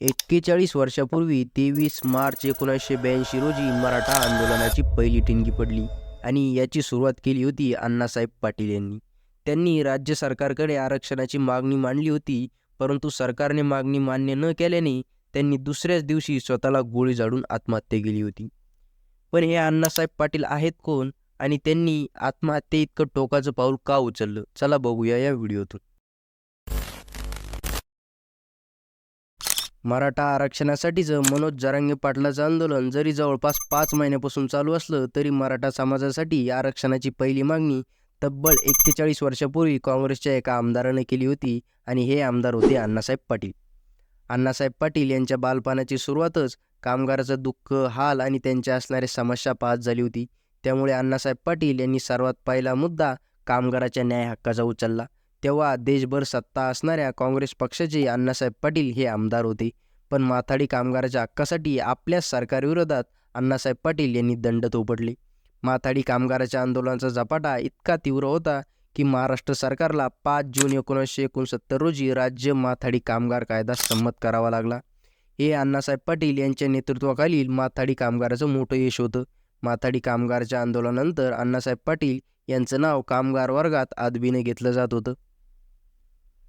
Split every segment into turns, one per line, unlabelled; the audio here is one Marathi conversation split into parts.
एक्केचाळीस वर्षापूर्वी तेवीस मार्च एकोणीसशे ब्याऐंशी रोजी मराठा आंदोलनाची पहिली ठिणगी पडली आणि याची सुरुवात केली होती अण्णासाहेब पाटील यांनी. त्यांनी राज्य सरकारकडे आरक्षणाची मागणी मांडली होती परंतु सरकारने मागणी मान्य न केल्याने त्यांनी दुसऱ्याच दिवशी स्वतःला गोळी झाडून आत्महत्या केली होती. पण हे अण्णासाहेब पाटील आहेत कोण? आणि त्यांनी आत्महत्येइतकं टोकाचं पाऊल का उचललं? चला बघूया या व्हिडिओतून. मराठा आरक्षणासाठीचं मनोज जरांगे पाटलाचं आंदोलन जरी जवळपास पाच महिन्यापासून चालू असलं तरी मराठा समाजासाठी आरक्षणाची पहिली मागणी तब्बल एक्केचाळीस वर्षापूर्वी काँग्रेसच्या एका आमदाराने केली होती आणि हे आमदार होते अण्णासाहेब पाटील. अण्णासाहेब पाटील यांच्या बालपणाची सुरुवातच कामगाराचं दुःख हाल आणि त्यांच्या असणाऱ्या समस्या पाहत झाली होती. त्यामुळे अण्णासाहेब पाटील यांनी सर्वात पहिला मुद्दा कामगाराच्या न्याय हक्काचा उचलला. तेव्हा देशभर सत्ता असणाऱ्या काँग्रेस पक्षाचे अण्णासाहेब पाटील हे आमदार होते. पण माथाडी कामगाराच्या हक्कासाठी आपल्या सरकारविरोधात अण्णासाहेब पाटील यांनी दंड थोपटले माथाडी कामगाराच्या आंदोलनाचा झपाटा इतका तीव्र होता की महाराष्ट्र सरकारला पाच जून एकोणीसशे एकोणसत्तर रोजी राज्य माथाडी कामगार कायदा संमत करावा लागला. हे अण्णासाहेब पाटील यांच्या नेतृत्वाखालील माथाडी कामगाराचं मोठं यश होतं. माथाडी कामगारच्या आंदोलनानंतर अण्णासाहेब पाटील यांचं नाव कामगार वर्गात आदबीने घेतलं जात होतं.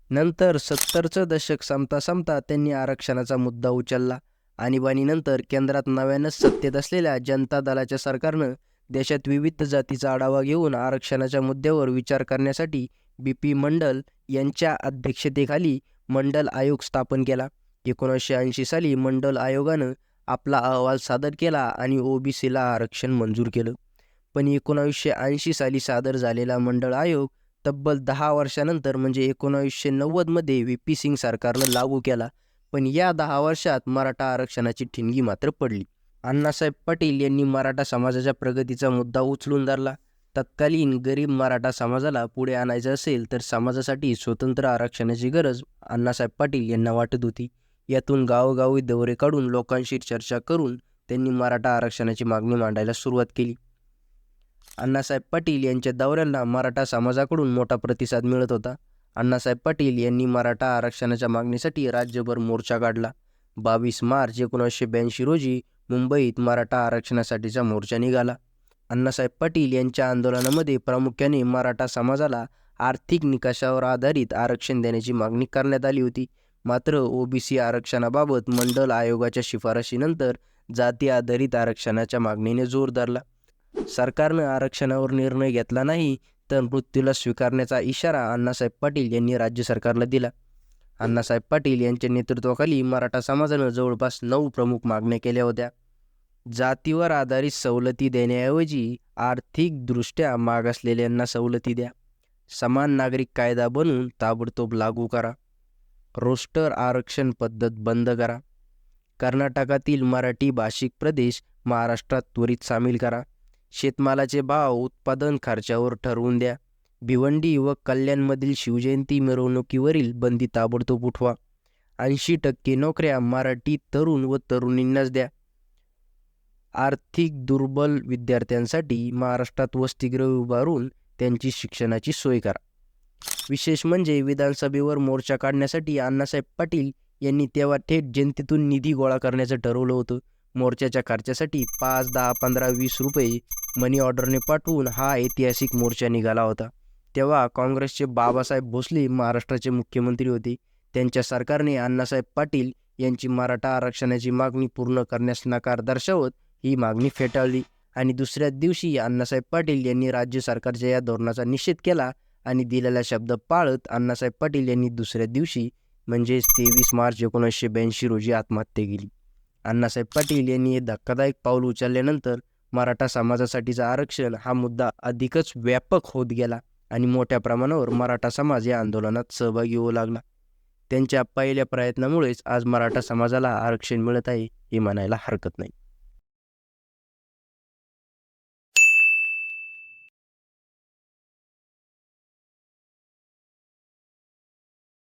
नंतर सत्तरचं दशक संपता संपता त्यांनी आरक्षणाचा मुद्दा उचलला आणीबाणीनंतर केंद्रात नव्यानंच सत्तेत असलेल्या जनता दलाच्या सरकारनं देशात विविध जातीचा आढावा घेऊन आरक्षणाच्या मुद्द्यावर विचार करण्यासाठी बी पी मंडल यांच्या अध्यक्षतेखाली मंडल आयोग स्थापन केला. एकोणीसशे ऐंशी साली मंडल आयोगानं आपला अहवाल सादर केला आणि ओबीसीला आरक्षण मंजूर केलं. पण एकोणावीसशे ऐंशी साली सादर झालेला मंडळ आयोग तब्बल दहा वर्षानंतर म्हणजे एकोणावीसशे नव्वदमध्ये व्ही पी सिंग सरकारनं लागू केला. पण या दहा वर्षात मराठा आरक्षणाची ठिणगी मात्र पडली. अण्णासाहेब पाटील यांनी मराठा समाजाच्या प्रगतीचा मुद्दा उचलून धरला. तत्कालीन गरीब मराठा समाजाला पुढे आणायचं असेल तर समाजासाठी स्वतंत्र आरक्षणाची गरज अण्णासाहेब पाटील यांना वाटत होती. यातून गावोगावी दौरे काढून लोकांशी चर्चा करून त्यांनी मराठा आरक्षणाची मागणी मांडायला सुरुवात केली. अण्णासाहेब पाटील यांच्या दौऱ्यांना मराठा समाजाकडून मोठा प्रतिसाद मिळत होता. अण्णासाहेब पाटील यांनी मराठा आरक्षणाच्या मागणीसाठी राज्यभर मोर्चा काढला. बावीस मार्च एकोणीसशे ब्याऐंशी रोजी मुंबईत मराठा आरक्षणासाठीचा मोर्चा निघाला. अण्णासाहेब पाटील यांच्या आंदोलनामध्ये प्रामुख्याने मराठा समाजाला आर्थिक निकषावर आधारित आरक्षण देण्याची मागणी करण्यात आली होती. मात्र ओबीसी आरक्षणाबाबत मंडल आयोगाच्या शिफारशीनंतर जाती आधारित आरक्षणाच्या मागणीने जोर धरला. सरकारनं आरक्षणावर निर्णय घेतला नाही तर मृत्यूला स्वीकारण्याचा इशारा अण्णासाहेब पाटील यांनी राज्य सरकारला दिला. अण्णासाहेब पाटील यांच्या नेतृत्वाखाली मराठा समाजानं जवळपास नऊ प्रमुख मागण्या केल्या होत्या. जातीवर आधारित सवलती देण्याऐवजी आर्थिकदृष्ट्या मागासलेल्यांना सवलती द्या. समान नागरिक कायदा बनून ताबडतोब लागू करा. रोस्टर आरक्षण पद्धत बंद करा. कर्नाटकातील मराठी भाषिक प्रदेश महाराष्ट्रात त्वरित सामील करा. शेतमालाचे भाव उत्पादन खर्चावर ठरवून द्या. भिवंडी व कल्याणमधील शिवजयंती मिरवणुकीवरील बंदी ताबडतोब उठवा. ऐंशी टक्के नोकऱ्या मराठी तरुण व तरुणींनाच द्या. आर्थिक दुर्बल विद्यार्थ्यांसाठी महाराष्ट्रात वसतिगृह उभारून त्यांची शिक्षणाची सोय करा. विशेष म्हणजे विधानसभेवर मोर्चा काढण्यासाठी अण्णासाहेब पाटील यांनी तेव्हा थेट जनतेतून निधी गोळा करण्याचं ठरवलं होतं. मोर्चाच्या खर्चासाठी पाच दहा पंधरा वीस रुपये मनी ऑर्डरने पाठवून हा ऐतिहासिक मोर्चा निघाला होता. तेव्हा काँग्रेसचे बाबासाहेब भोसले महाराष्ट्राचे मुख्यमंत्री होते. त्यांच्या सरकारने अण्णासाहेब पाटील यांची मराठा आरक्षणाची मागणी पूर्ण करण्यास नकार दर्शवत ही मागणी फेटाळली आणि दुसऱ्याच दिवशी अण्णासाहेब पाटील यांनी राज्य सरकारच्या या धोरणाचा निषेध केला आणि दिलेला शब्द पाळत अण्णासाहेब पाटील यांनी दुसऱ्या दिवशी म्हणजेच तेवीस मार्च एकोणीसशे ब्याऐंशी रोजी आत्महत्या केली. अण्णासाहेब पाटील यांनी हे धक्कादायक पाऊल उचलल्यानंतर मराठा समाजासाठीचा आरक्षण हा मुद्दा अधिकच व्यापक होत गेला आणि मोठ्या प्रमाणावर मराठा समाज या आंदोलनात सहभागी होऊ लागला. त्यांच्या पहिल्या प्रयत्नामुळेच आज मराठा समाजाला आरक्षण मिळत आहे हे म्हणायला हरकत नाही.